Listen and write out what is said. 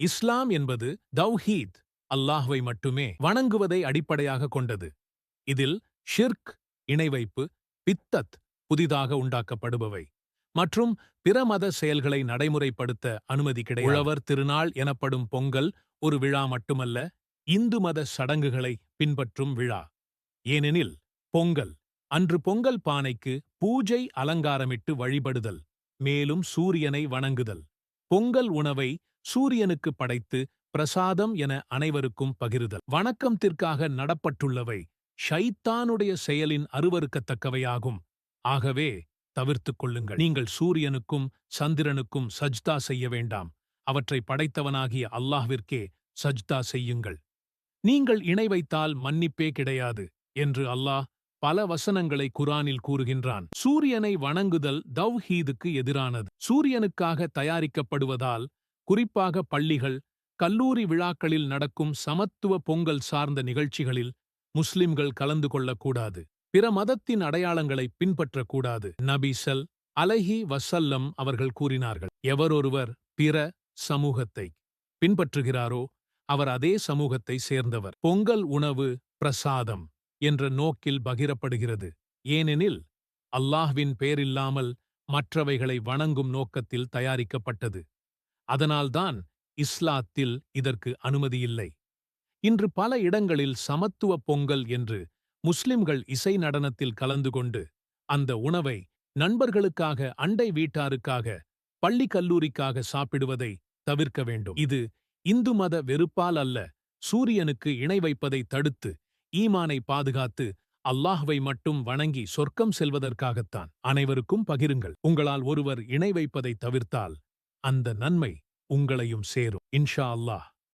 இஸ்லாம் என்பது தௌஹீத் அல்லாஹ்வை மட்டுமே வணங்குவதை அடிப்படையாக கொண்டது. இதில் ஷிர்க் இணைவைப்பு பித்தத் புதிதாக உண்டாக்கப்படுபவை. மற்றும் பிற மத செயல்களை நடைமுறைப்படுத்த அனுமதி கிடையாது. உழவர் திருநாள் எனப்படும் பொங்கல் ஒரு விழா மட்டுமல்ல இந்து மத சடங்குகளை பின்பற்றும் விழா. ஏனெனில் பொங்கல் அன்று பொங்கல் பானைக்கு பூஜை அலங்காரமிட்டு வழிபடுதல் மேலும் சூரியனை வணங்குதல். பொங்கல் உணவை சூரியனுக்கு படைத்து பிரசாதம் என அனைவருக்கும் பகிருதல். வணக்கத்திற்காக நடப்பட்டுள்ளவை ஷைத்தானுடைய செயலின் அருவருக்கத்தக்கவையாகும். ஆகவே தவிர்த்துக் கொள்ளுங்கள். நீங்கள் சூரியனுக்கும் சந்திரனுக்கும் சஜ்தா செய்ய வேண்டாம். அவற்றை படைத்தவனாகிய அல்லாஹ்விற்கே சஜ்தா செய்யுங்கள். நீங்கள் இணை வைத்தால் மன்னிப்பே கிடையாது என்று அல்லாஹ் பல வசனங்களை குரானில் கூறுகின்றான். சூரியனை வணங்குதல் தவ்ஹீதுக்கு எதிரானது. சூரியனுக்காக தயாரிக்கப்படுவதால் குறிப்பாக பள்ளிகள் கல்லூரி விழாக்களில் நடக்கும் சமத்துவ பொங்கல் சார்ந்த நிகழ்ச்சிகளில் முஸ்லிம்கள் கலந்து கொள்ளக்கூடாது. பிற மதத்தின் அடையாளங்களை பின்பற்றக்கூடாது. நபிசல் அலஹி வசல்லம் அவர்கள் கூறினார்கள் எவரொருவர் பிற சமூகத்தை பின்பற்றுகிறாரோ அவர் அதே சமூகத்தை சேர்ந்தவர். பொங்கல் உணவு பிரசாதம் என்ற நோக்கில் பகிரப்படுகிறது. ஏனெனில் அல்லாஹ்வின் பேரில்லாமல் மற்றவைகளை வணங்கும் நோக்கத்தில் தயாரிக்கப்பட்டது. அதனால்தான் இஸ்லாத்தில் இதற்கு அனுமதியில்லை இன்று பல இடங்களில் சமத்துவ பொங்கல் என்று முஸ்லிம்கள் இசை நடனத்தில் கலந்து கொண்டு அந்த உணவை நண்பர்களுக்காக அண்டை வீட்டாருக்காக பள்ளி கல்லூரிக்காக சாப்பிடுவதை தவிர்க்க வேண்டும். இது இந்து மத வெறுப்பால் அல்ல சூரியனுக்கு இணை வைப்பதை தடுத்து ஈமானை பாதுகாத்து அல்லாஹ்வை மட்டும் வணங்கி சொர்க்கம் செல்வதற்காகத்தான். அனைவருக்கும் பகிருங்கள். உங்களால் ஒருவர் இணை வைப்பதை தவிர்த்தால் அந்த நன்மை உங்களையும் சேரும். இன்ஷா அல்லாஹ்.